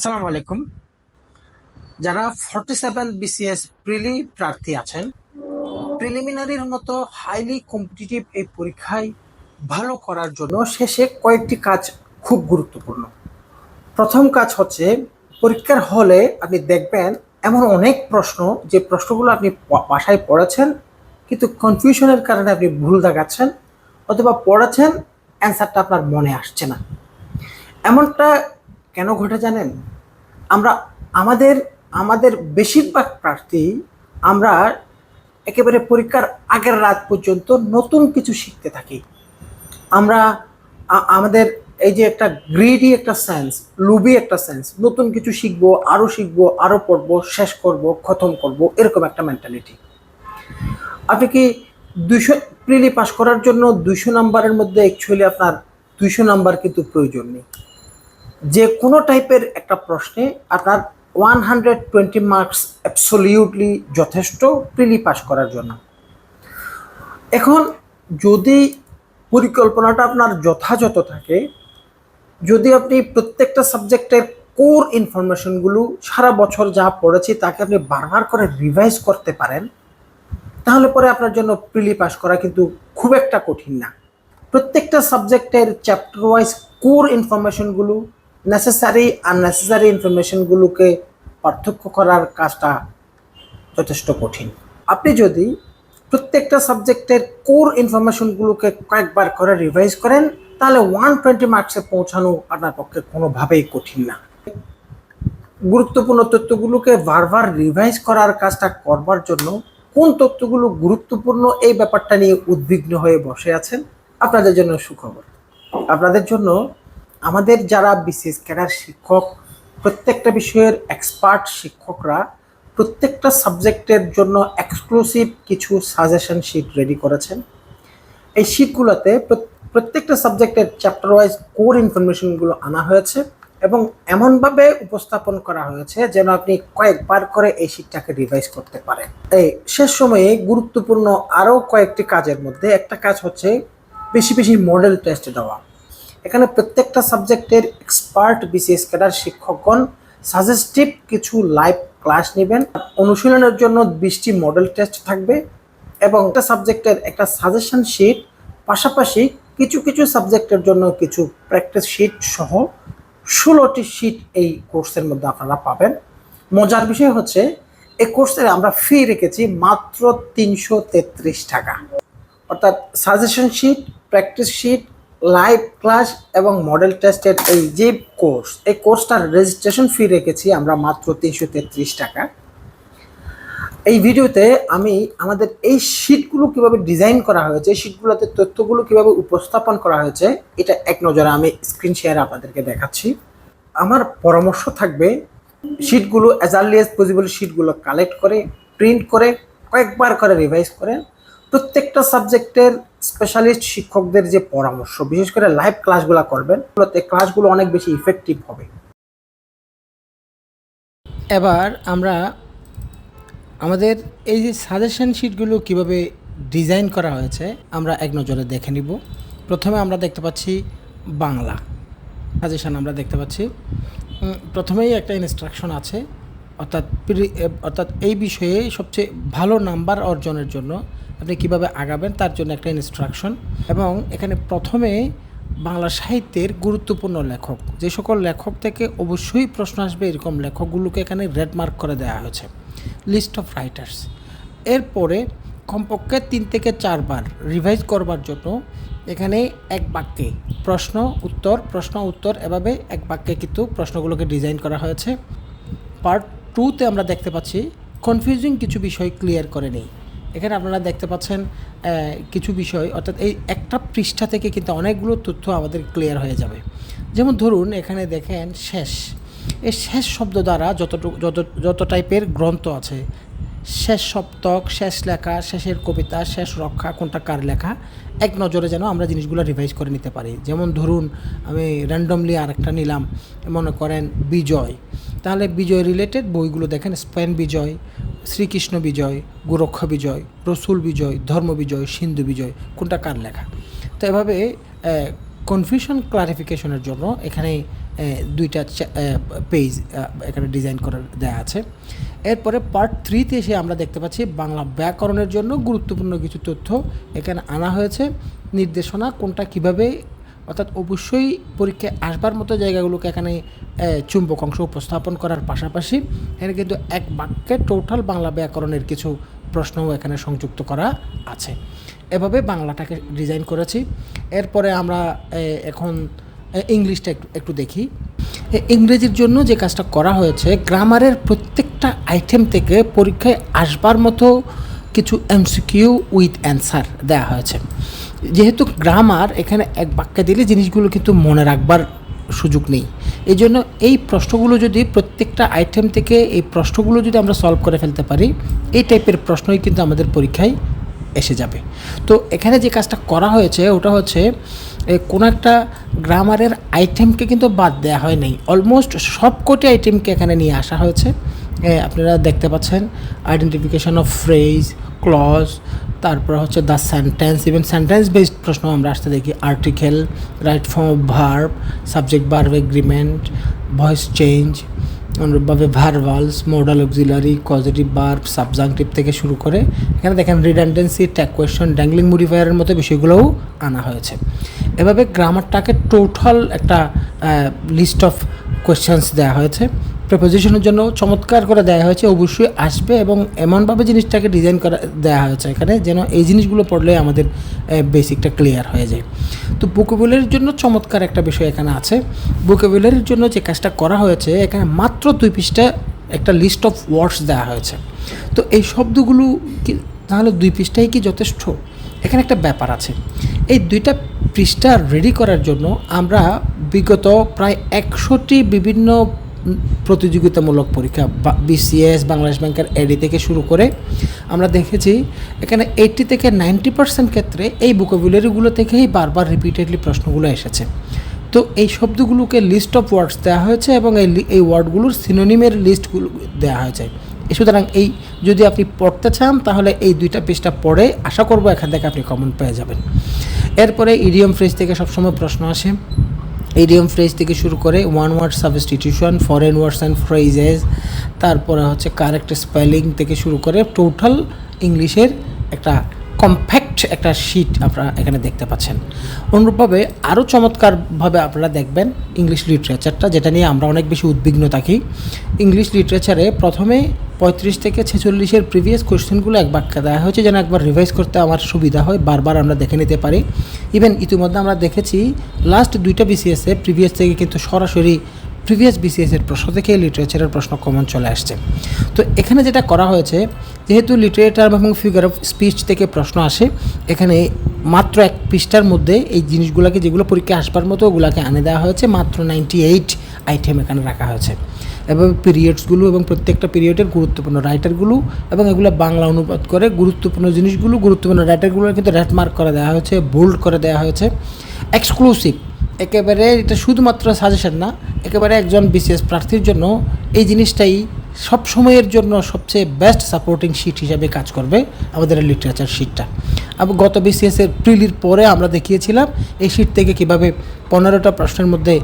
আসসালামু আলাইকুম। যারা ফর্টি সেভেন বিসিএস প্রিলি প্রার্থী আছেন প্রিলিমিনারির মতো হাইলি কম্পিটিটিভ এই পরীক্ষায় ভালো করার জন্য শেষে কয়েকটি কাজ খুব গুরুত্বপূর্ণ। প্রথম কাজ হচ্ছে, পরীক্ষার হলে আপনি দেখবেন এমন অনেক প্রশ্ন, যে প্রশ্নগুলো আপনি বাসায় পড়েছেন, কিন্তু কনফিউশনের কারণে আপনি ভুল দেখাচ্ছেন, অথবা পড়েছেন অ্যান্সারটা আপনার মনে আসছে না। এমনটা কেন ঘটে জানেন? আমরা আমাদের আমাদের বেশিরভাগ প্রার্থী আমরা একেবারে পরীক্ষার আগের রাত পর্যন্ত নতুন কিছু শিখতে থাকি। আমরা আমাদের এই যে একটা গ্রিডি একটা সেন্স লুবি একটা সেন্স নতুন কিছু শিখব আরও শিখব আরও পড়ব, শেষ করব, খতম করব, এরকম একটা মেন্টালিটি আপনি কি দুশো প্রিলি পাস করার জন্য দুশো নাম্বারের মধ্যে অ্যাকচুয়ালি আপনার দুশো নাম্বার কিন্তু প্রয়োজন নেই। যে কোনো টাইপের একটা প্রশ্নে আপনার one hundred twenty marks absolutely যথেষ্ট প্রিলি পাস করার জন্য। এখন যদি পরিকল্পনাটা আপনার যথাযথ থাকে, যদি আপনি প্রত্যেকটা সাবজেক্টের কোর ইনফরমেশনগুলো সারা বছর যা পড়েছি তাকে আপনি বারবার করে রিভাইজ করতে পারেন, তাহলে পরে আপনার জন্য প্রিলি পাস করা কিন্তু খুব একটা কঠিন না। প্রত্যেকটা সাবজেক্টের চ্যাপ্টার ওয়াইজ কোর ইনফরমেশনগুলো নেসেসারি আননেসেসারি ইনফরমেশনগুলোকে পার্থক্য করার কাজটা যথেষ্ট কঠিন। আপনি যদি প্রত্যেকটা সাবজেক্টের কোর ইনফরমেশনগুলোকে কয়েকবার করে রিভাইজ করেন, তাহলে ওয়ান টোয়েন্টি মার্কসে পৌঁছানো আপনার পক্ষে কোনোভাবেই কঠিন না। গুরুত্বপূর্ণ তথ্যগুলোকে বারবার রিভাইজ করার কাজটা করবার জন্য কোন তথ্যগুলো গুরুত্বপূর্ণ এই ব্যাপারটা নিয়ে উদ্বিগ্ন হয়ে বসে আছেন, আপনাদের জন্য সুখবর। আপনাদের জন্য আমাদের যারা বিশেষ ক্যাডার শিক্ষক, প্রত্যেকটা বিষয়ের এক্সপার্ট শিক্ষকরা প্রত্যেকটা সাবজেক্টের জন্য এক্সক্লুসিভ কিছু সাজেশন শিট রেডি করেছেন। এই শিটগুলোতে প্রত্যেকটা সাবজেক্টের চ্যাপ্টার ওয়াইজ কোর ইনফরমেশনগুলো আনা হয়েছে এবং এমনভাবে উপস্থাপন করা হয়েছে যেন আপনি কয়েকবার করে এই শিটটাকে রিভাইজ করতে পারেন। এই শেষ সময়ে গুরুত্বপূর্ণ আরও কয়েকটি কাজের মধ্যে একটা কাজ হচ্ছে বেশি বেশি মডেল টেস্ট দেওয়া। এখানে প্রত্যেকটা সাবজেক্টের এক্সপার্ট বিসিএস ক্যাডার শিক্ষকগণ সাজেস্টিভ কিছু লাইভ ক্লাস নেবেন। অনুশীলনের জন্য বিশটি মডেল টেস্ট থাকবে এবং একটা সাবজেক্টের একটা সাজেশন শিট পাশাপাশি কিছু কিছু সাবজেক্টের জন্য কিছু প্র্যাকটিস শিট সহ ষোলোটি শিট এই কোর্সের মধ্যে আপনারা পাবেন। মজার বিষয় হচ্ছে, এই কোর্সের আমরা ফি রেখেছি মাত্র তিনশো তেত্রিশ টাকা। অর্থাৎ suggestion sheet practice sheet live class এবং মডেল টেস্টের এই যে কোর্স, এই কোর্সটার রেজিস্ট্রেশন ফি রেখেছি আমরা মাত্র তিনশো তেত্রিশ টাকা। এই ভিডিওতে আমি আমাদের এই শিটগুলো কীভাবে ডিজাইন করা হয়েছে শিটগুলোতে তথ্যগুলো কীভাবে উপস্থাপন করা হয়েছে, এটা এক নজরে আমি স্ক্রিন শেয়ার আপনাদেরকে দেখাচ্ছি। আমার পরামর্শ থাকবে শিটগুলো অ্যাজ আর্লি অ্যাজ পসিবল শিটগুলো কালেক্ট করে প্রিন্ট করে, কয়েকবার করে রিভাইজ করে প্রত্যেকটা সাবজেক্টের স্পেশালিস্ট শিক্ষকদের যে পরামর্শ, বিশেষ করে লাইভ ক্লাসগুলো করবেন, ওগুলোতে ক্লাসগুলো অনেক বেশি ইফেক্টিভ হবে। এবার আমরা আমাদের এই যে সাজেশন শিটগুলো কীভাবে ডিজাইন করা হয়েছে, আমরা এক নজরে দেখে নিব। প্রথমে আমরা দেখতে পাচ্ছি বাংলা সাজেশন আমরা দেখতে পাচ্ছি। প্রথমেই একটা ইনস্ট্রাকশন আছে, অর্থাৎ অর্থাৎ এই বিষয়ে সবচেয়ে ভালো নাম্বার অর্জনের জন্য আপনি কীভাবে আগাবেন তার জন্য একটা ইনস্ট্রাকশন এবং এখানে প্রথমে বাংলা সাহিত্যের গুরুত্বপূর্ণ লেখক, যে সকল লেখক থেকে অবশ্যই প্রশ্ন আসবে এরকম লেখকগুলোকে এখানে রেড মার্ক করে দেওয়া হয়েছে। লিস্ট অফ রাইটার্স এরপরে কমপক্ষে তিন থেকে চারবার রিভাইজ করবার জন্য এখানে এক বাক্যে প্রশ্ন, উত্তর প্রশ্ন, উত্তর এভাবে এক বাক্যে কিন্তু প্রশ্নগুলোকে ডিজাইন করা হয়েছে। পার্ট টুতে আমরা দেখতে পাচ্ছি কনফিউজিং কিছু বিষয় ক্লিয়ার করে নেই। এখানে আপনারা দেখতে পাচ্ছেন কিছু বিষয়, অর্থাৎ এই একটা পৃষ্ঠা থেকে কিন্তু অনেকগুলো তথ্য আমাদের ক্লিয়ার হয়ে যাবে। যেমন ধরুন, এখানে দেখেন শেষ। এই শেষ শব্দ দ্বারা যতটুকু, যত যত টাইপের গ্রন্থ আছে, শেষ সপ্তক, শেষ লেখা, শেষের কবিতা, শেষ রক্ষা, কোনটা কার লেখা, এক নজরে যেন আমরা জিনিসগুলো রিভাইজ করে নিতে পারি। যেমন ধরুন, আমি র্যান্ডমলি আরেকটা নিলাম, মনে করেন বিজয়। তাহলে বিজয় রিলেটেড বইগুলো দেখেন স্পেন বিজয় শ্রীকৃষ্ণ বিজয়, গোরক্ষ বিজয়, রসুল বিজয়, ধর্ম বিজয়, সিন্ধু বিজয়, কোনটা কার লেখা? তো এভাবে কনফিউশন ক্লারিফিকেশনের জন্য এখানে দুইটা পেজ এখানে ডিজাইন করে দেওয়া আছে। এরপরে পার্ট থ্রিতে এসে আমরা দেখতে পাচ্ছি বাংলা ব্যাকরণের জন্য গুরুত্বপূর্ণ কিছু তথ্য এখানে আনা হয়েছে। নির্দেশনা কোনটা কীভাবে অর্থাৎ অবশ্যই পরীক্ষায় আসবার মতো জায়গাগুলোকে এখানে চুম্বক অংশ উপস্থাপন করার পাশাপাশি এখানে কিন্তু এক বাক্যে টোটাল বাংলা ব্যাকরণের কিছু প্রশ্নও এখানে সংযুক্ত করা আছে। এভাবে বাংলাটাকে ডিজাইন করেছি। এরপরে আমরা এখন ইংলিশটা একটু একটু দেখি। ইংরেজির জন্য যে কাজটা করা হয়েছে, গ্রামারের প্রত্যেকটা আইটেম থেকে পরীক্ষায় আসবার মতো কিছু এমসিকিউ উইথ অ্যান্সার দেওয়া হয়েছে। যেহেতু গ্রামার এখানে এক বাক্যে দিলে জিনিসগুলো কিন্তু মনে রাখবার সুযোগ নেই। এই জন্য এই প্রশ্নগুলো যদি প্রত্যেকটা আইটেম থেকে এই প্রশ্নগুলো যদি আমরা সলভ করে ফেলতে পারি, এই টাইপের প্রশ্নই কিন্তু আমাদের পরীক্ষায় এসে যাবে। তো এখানে যে কাজটা করা হয়েছে, ওটা হচ্ছে কোনো একটা গ্রামারের আইটেমকে কিন্তু বাদ দেওয়া হয় নাই অলমোস্ট সবকটি আইটেমকে এখানে নিয়ে আসা হয়েছে। আপনারা দেখতে পাচ্ছেন আইডেন্টিফিকেশন অফ ফ্রেজ ক্লজ তারপর হচ্ছে the sentence even sentence based প্রশ্ন আমরা আসতে দেখি article right form of verb subject verb agreement voice change অনুরূপভাবে verbals modal auxiliary positive verb subjunctive থেকে শুরু করে, এখানে দেখেন রিডান্ডেন্সি ট্যাগ কোয়েশন ড্যাংলিং মডিফায়ারের মতো বিষয়গুলোও আনা হয়েছে। এভাবে গ্রামারটাকে টোটাল একটা লিস্ট অফ কোয়েশ্চেন্স দেওয়া হয়েছে। প্রেপোজিশনের জন্য চমৎকার করে দেওয়া হয়েছে, অবশ্যই আসবে এবং এমনভাবে জিনিসটাকে ডিজাইন করা দেওয়া হয়েছে এখানে যেন এই জিনিসগুলো পড়লে আমাদের বেসিকটা ক্লিয়ার হয়ে যায়। তো বুকেবুলের জন্য চমৎকার একটা বিষয় এখানে আছে। বুকেবুলের জন্য যে কাজটা করা হয়েছে, এখানে মাত্র দুই পৃষ্ঠা একটা লিস্ট অফ ওয়ার্ডস দেওয়া হয়েছে। তো এই শব্দগুলো কি, তাহলে দুই পৃষ্ঠাই কি যথেষ্ট? এখানে একটা ব্যাপার আছে। এই দুইটা পৃষ্ঠা রেডি করার জন্য আমরা বিগত প্রায় একশোটি বিভিন্ন প্রতিযোগিতামূলক পরীক্ষা বিসিএস, বাংলাদেশ ব্যাংকের এডি থেকে শুরু করে আমরা দেখেছি এখানে এইটটি থেকে নাইনটি পার্সেন্ট ক্ষেত্রে এই ভোকাবুলারিগুলো থেকেই বারবার রিপিটেডলি প্রশ্নগুলো এসেছে। তো এই শব্দগুলোকে লিস্ট অফ ওয়ার্ডস দেওয়া হয়েছে এবং এই এই ওয়ার্ডগুলোর সিনোনিমের লিস্টগুলো দেওয়া হয়েছে। সুতরাং এই যদি আপনি পড়তে চান, তাহলে এই দুইটা পৃষ্ঠা পড়ে আশা করব এখান থেকে আপনি কমন পেয়ে যাবেন। এরপরে ইডিয়ম ফ্রেজ থেকে সবসময় প্রশ্ন আসে। ইডিয়ম ফ্রেজ থেকে শুরু করে one word substitution foreign words and phrases তারপরে হচ্ছে কারেক্ট স্পেলিং থেকে শুরু করে টোটাল ইংলিশের একটা কমপ্যাক্ট একটা শিট আপনারা এখানে দেখতে পাচ্ছেন। অনুরূপভাবে আরও চমৎকারভাবে আপনারা দেখবেন ইংলিশ লিটারেচারটা যেটা নিয়ে আমরা অনেক বেশি উদ্বিগ্ন থাকি। ইংলিশ লিটারেচারে প্রথমে পঁয়ত্রিশ থেকে ছেচল্লিশের প্রিভিয়াস কোয়েশ্চেনগুলো এক বাক্যে দেওয়া হয়েছে, যেন একবার রিভাইজ করতে আমার সুবিধা হয়, বারবার আমরা দেখে নিতে পারি। ইভেন ইতিমধ্যে আমরা দেখেছি লাস্ট দুইটা বিসিএসে প্রিভিয়াস থেকে কিন্তু সরাসরি প্রিভিয়াস বিসিএস এর প্রশ্ন থেকে লিটারেচারের প্রশ্ন কমন চলে আসছে। তো এখানে যেটা করা হয়েছে, যেহেতু লিটারেচার এবং ফিগার অফ স্পিচ থেকে প্রশ্ন আসে, এখানে মাত্র এক পৃষ্ঠার মধ্যে এই জিনিসগুলোকে যেগুলো পরীক্ষা আসবার মতো ওগুলোকে আনে দেওয়া হয়েছে, মাত্র নাইনটি এইট আইটেম এখানে রাখা হয়েছে। এবং পিরিয়ডসগুলো এবং প্রত্যেকটা পিরিয়ডের গুরুত্বপূর্ণ রাইটারগুলো এবং এগুলো বাংলা অনুবাদ করে গুরুত্বপূর্ণ জিনিসগুলো, গুরুত্বপূর্ণ রাইটারগুলো কিন্তু রেড করে দেওয়া হয়েছে বোল্ড করে দেওয়া হয়েছে। এক্সক্লুসিভ একেবারে এটা শুধুমাত্র সাজেশন না, একেবারে একজন বিশেষ প্রার্থীর জন্য এই জিনিসটাই সব সময়ের জন্য সবচেয়ে বেস্ট সাপোর্টিং শিট হিসাবে কাজ করবে আমাদের লিটারেচার শিটটা আবার গত বিসিএসের প্রিলির পরে আমরা দেখিয়েছিলাম, এই শিট থেকে কীভাবে পনেরোটা প্রশ্নের মধ্যে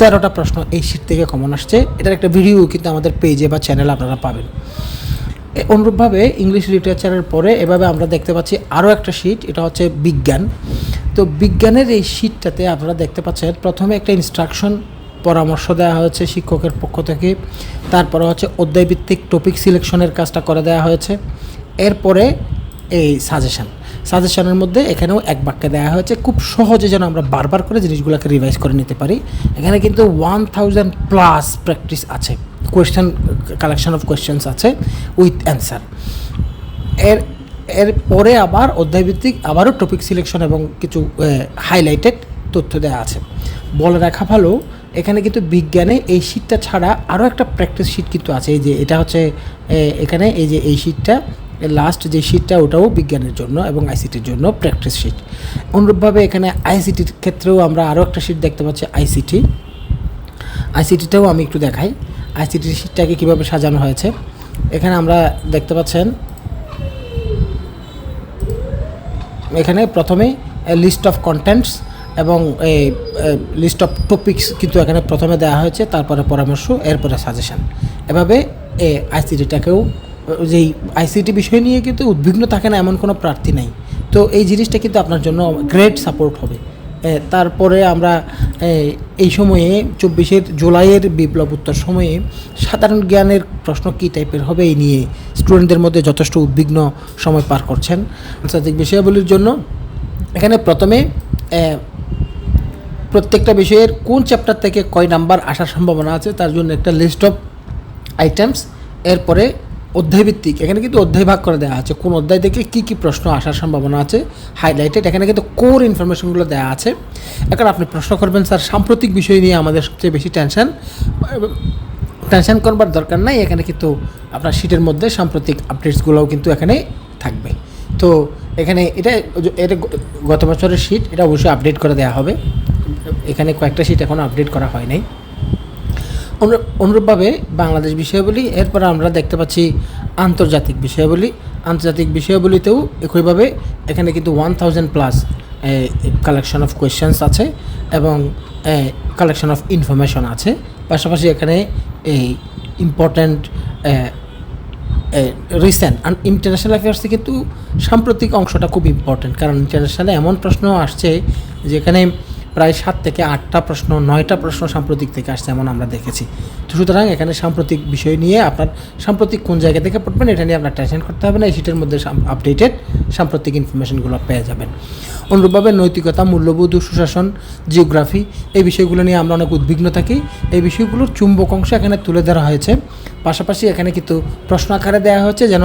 তেরোটা প্রশ্ন এই শিট থেকে কমন আসছে। এটার একটা ভিডিও কিন্তু আমাদের পেজে বা চ্যানেলে আপনারা পাবেন। অনুরূপভাবে ইংলিশ লিটারেচারের পরে এভাবে আমরা দেখতে পাচ্ছি আরও একটা শিট এটা হচ্ছে বিজ্ঞান। তো বিজ্ঞানের এই শিটটাতে আপনারা দেখতে পাচ্ছেন, প্রথমে একটা ইনস্ট্রাকশন পরামর্শ দেওয়া হয়েছে শিক্ষকের পক্ষ থেকে। তারপরে হচ্ছে অধ্যায়ভিত্তিক টপিক সিলেকশনের কাজটা করে দেওয়া হয়েছে। এরপরে এই সাজেশন সাজেশনের মধ্যে এখানেও এক বাক্যে দেওয়া হয়েছে, খুব সহজে যেন আমরা বারবার করে জিনিসগুলোকে রিভাইজ করে নিতে পারি। এখানে কিন্তু ওয়ান থাউজেন্ড প্লাস প্র্যাকটিস আছে। কোয়েশ্চেন কালেকশন অফ কোয়েশ্চেন্স আছে উইথ অ্যান্সার এর এর পরে আবার অধ্যায়ভিত্তিক আবারও টপিক সিলেকশন এবং কিছু হাইলাইটেড তথ্য দেওয়া আছে। বলে রাখা ভালো, এখানে কিন্তু বিজ্ঞানে এই শীটটা ছাড়া আরও একটা প্র্যাকটিস শিট কিন্তু আছে। এই যে এটা হচ্ছে এখানে এই যে এই শিটটা লাস্ট যে শিটটা ওটাও বিজ্ঞানের জন্য এবং আইসিটির জন্য প্র্যাকটিস শিট অনুরূপভাবে এখানে আইসিটির ক্ষেত্রেও আমরা আরও একটা শিট দেখতে পাচ্ছি আইসিটি আইসিটিটাও আমি একটু দেখাই। আইসিটির শিটটাকে কীভাবে সাজানো হয়েছে, এখানে আমরা দেখতে পাচ্ছেন এখানে প্রথমে লিস্ট অফ কন্টেন্টস এবং এই লিস্ট অফ টপিক্স কিন্তু এখানে প্রথমে দেওয়া হয়েছে, তারপরে পরামর্শ, এরপরে সাজেশান এভাবে এ আইসিটিটাকেও যেই আইসিটি বিষয় নিয়ে কিন্তু উদ্বিগ্ন থাকে না, এমন কোনো প্রার্থী নাই। তো এই জিনিসটা কিন্তু আপনার জন্য গ্রেট সাপোর্ট হবে। তারপরে আমরা এই সময়ে চব্বিশের জুলাইয়ের বিপ্লব উত্তর সময়ে সাধারণ জ্ঞানের প্রশ্ন কী টাইপের হবে এই নিয়ে স্টুডেন্টদের মধ্যে যথেষ্ট উদ্বিগ্ন সময় পার করছেন আন্তর্জাতিক বিষয়াবলীর জন্য। এখানে প্রথমে প্রত্যেকটা বিষয়ের কোন চ্যাপ্টার থেকে কয় নাম্বার আসার সম্ভাবনা আছে তার জন্য একটা লিস্ট অফ আইটেমস এরপরে অধ্যায়ভিত্তিক, এখানে কিন্তু অধ্যায় ভাগ করে দেওয়া আছে। কোন অধ্যায় থেকে কী কী প্রশ্ন আসার সম্ভাবনা আছে হাইলাইটেড এখানে কিন্তু কোর ইনফরমেশনগুলো দেওয়া আছে। এখন আপনি প্রশ্ন করবেন, স্যার, সাম্প্রতিক বিষয় নিয়ে আমাদের সবচেয়ে বেশি টেনশন টেনশন করবার দরকার নাই, এখানে কিন্তু আপনার শীটের মধ্যে সাম্প্রতিক আপডেটসগুলোও কিন্তু এখানে থাকবে। তো এখানে এটা এটা গত বছরের শীট এটা অবশ্যই আপডেট করে দেওয়া হবে। এখানে কয়েকটা শীট এখনও আপডেট করা হয় নাই। অনুরূপভাবে বাংলাদেশ বিষয়াবলী, এরপর আমরা দেখতে পাচ্ছি আন্তর্জাতিক বিষয়াবলী। আন্তর্জাতিক বিষয়াবলীতেও একইভাবে এখানে কিন্তু one thousand plus collection of questions আছে এবং কালেকশন অফ ইনফরমেশন আছে। পাশাপাশি এখানে এই ইম্পর্ট্যান্ট রিসেন্ট ইন্টারন্যাশনাল অ্যাফেয়ার্সে কিন্তু সাম্প্রতিক অংশটা খুব ইম্পর্ট্যান্ট কারণ ইন্টারন্যাশনালে এমন প্রশ্ন আসছে যেখানে প্রায় সাত থেকে আটটা প্রশ্ন, নয়টা প্রশ্ন সাম্প্রতিক থেকে আসছে এমন আমরা দেখেছি। তো সুতরাং এখানে সাম্প্রতিক বিষয় নিয়ে আপনার সাম্প্রতিক কোন জায়গা থেকে পড়বেন এটা নিয়ে আপনার টেনশন করতে হবে না, এই সিটের মধ্যে আপডেটেড সাম্প্রতিক ইনফরমেশনগুলো পেয়ে যাবেন। অনুরূপভাবে নৈতিকতা, মূল্যবোধ ও সুশাসন জিওগ্রাফি এই বিষয়গুলো নিয়ে আমরা অনেক উদ্বিগ্ন থাকি। এই বিষয়গুলোর চুম্বক অংশ এখানে তুলে ধরা হয়েছে। পাশাপাশি এখানে কিন্তু প্রশ্ন আকারে দেওয়া হয়েছে যেন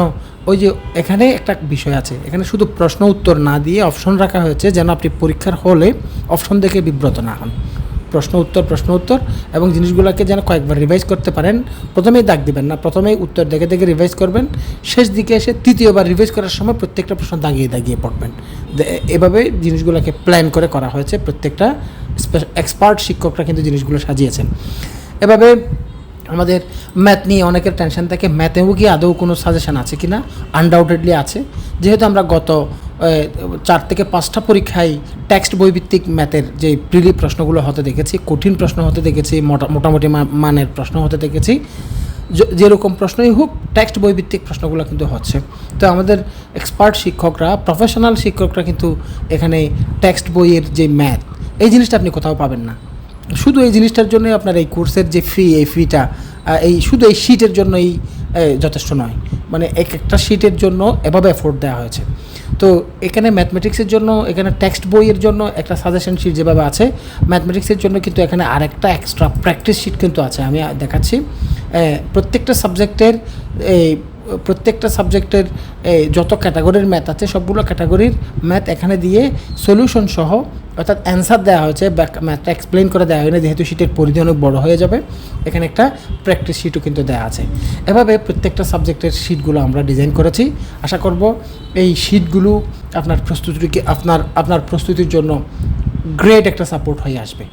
ওই যে এখানে একটা বিষয় আছে। এখানে শুধু প্রশ্ন উত্তর না দিয়ে অপশন রাখা হয়েছে যেন আপনি পরীক্ষার হলে অপশন দেখে বিব্রত না হন। প্রশ্ন উত্তর প্রশ্ন উত্তর এবং জিনিসগুলোকে যেন কয়েকবার রিভাইজ করতে পারেন। প্রথমেই দাগ দিবেন না, প্রথমেই উত্তর দেখে দেখে রিভাইজ করবেন। শেষ দিকে এসে তৃতীয়বার রিভাইজ করার সময় প্রত্যেকটা প্রশ্ন দাগিয়ে দাগিয়ে পড়বেন। এভাবে জিনিসগুলোকে প্ল্যান করে করা হয়েছে। প্রত্যেকটা এক্সপার্ট শিক্ষকরা কিন্তু জিনিসগুলো সাজিয়েছেন। এভাবে আমাদের ম্যাথ নিয়ে অনেকের টেনশন থাকে। ম্যাথেও কি আদৌ কোনো সাজেশন আছে কি না আনডাউটেডলি আছে। যেহেতু আমরা গত চার থেকে পাঁচটা পরীক্ষায় টেক্সট বইভিত্তিক ম্যাথের যে প্রিলি প্রশ্নগুলো হতে দেখেছি, কঠিন প্রশ্ন হতে দেখেছি, মোটা, মোটামুটি মানের প্রশ্ন হতে দেখেছি যেরকম প্রশ্নই হোক টেক্সট বইভিত্তিক প্রশ্নগুলো কিন্তু হচ্ছে। তো আমাদের এক্সপার্ট শিক্ষকরা প্রফেশনাল শিক্ষকরা কিন্তু এখানে টেক্সট বইয়ের যে ম্যাথ এই জিনিসটা আপনি কোথাও পাবেন না। শুধু এই জিনিসটার জন্য আপনার এই কোর্সের যে ফি এই ফিটা এই শুধু এই শিটের জন্যই যথেষ্ট নয়। মানে এক একটা শিটের জন্য এভাবে এফোর্ট দেওয়া হয়েছে। তো এখানে ম্যাথমেটিক্সের জন্য, এখানে টেক্সট বইয়ের জন্য একটা সাজেশন শিট যেভাবে আছে ম্যাথমেটিক্সের জন্য কিন্তু এখানে আরেকটা এক্সট্রা প্র্যাকটিস শিট কিন্তু আছে। আমি দেখাচ্ছি। প্রত্যেকটা সাবজেক্টের এই প্রত্যেকটা সাবজেক্টের যত ক্যাটাগরির ম্যাথ আছে, সবগুলো ক্যাটাগরির ম্যাথ এখানে দিয়ে সলিউশন সহ, অর্থাৎ অ্যান্সার দেওয়া হয়েছে ম্যাথটা এক্সপ্লেন করে দেওয়া হয়নি, যেহেতু শিটের পরিধি অনেক বড় হয়ে যাবে, এখানে একটা প্র্যাকটিস শিটও কিন্তু দেওয়া আছে। এভাবে প্রত্যেকটা সাবজেক্টের শিটগুলো আমরা ডিজাইন করেছি। আশা করব এই শিটগুলো আপনার প্রস্তুতিকে, আপনার আপনার প্রস্তুতির জন্য গ্রেট একটা সাপোর্ট হয়ে আসবে।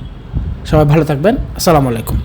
সবাই ভালো থাকবেন। আসসালামু আলাইকুম।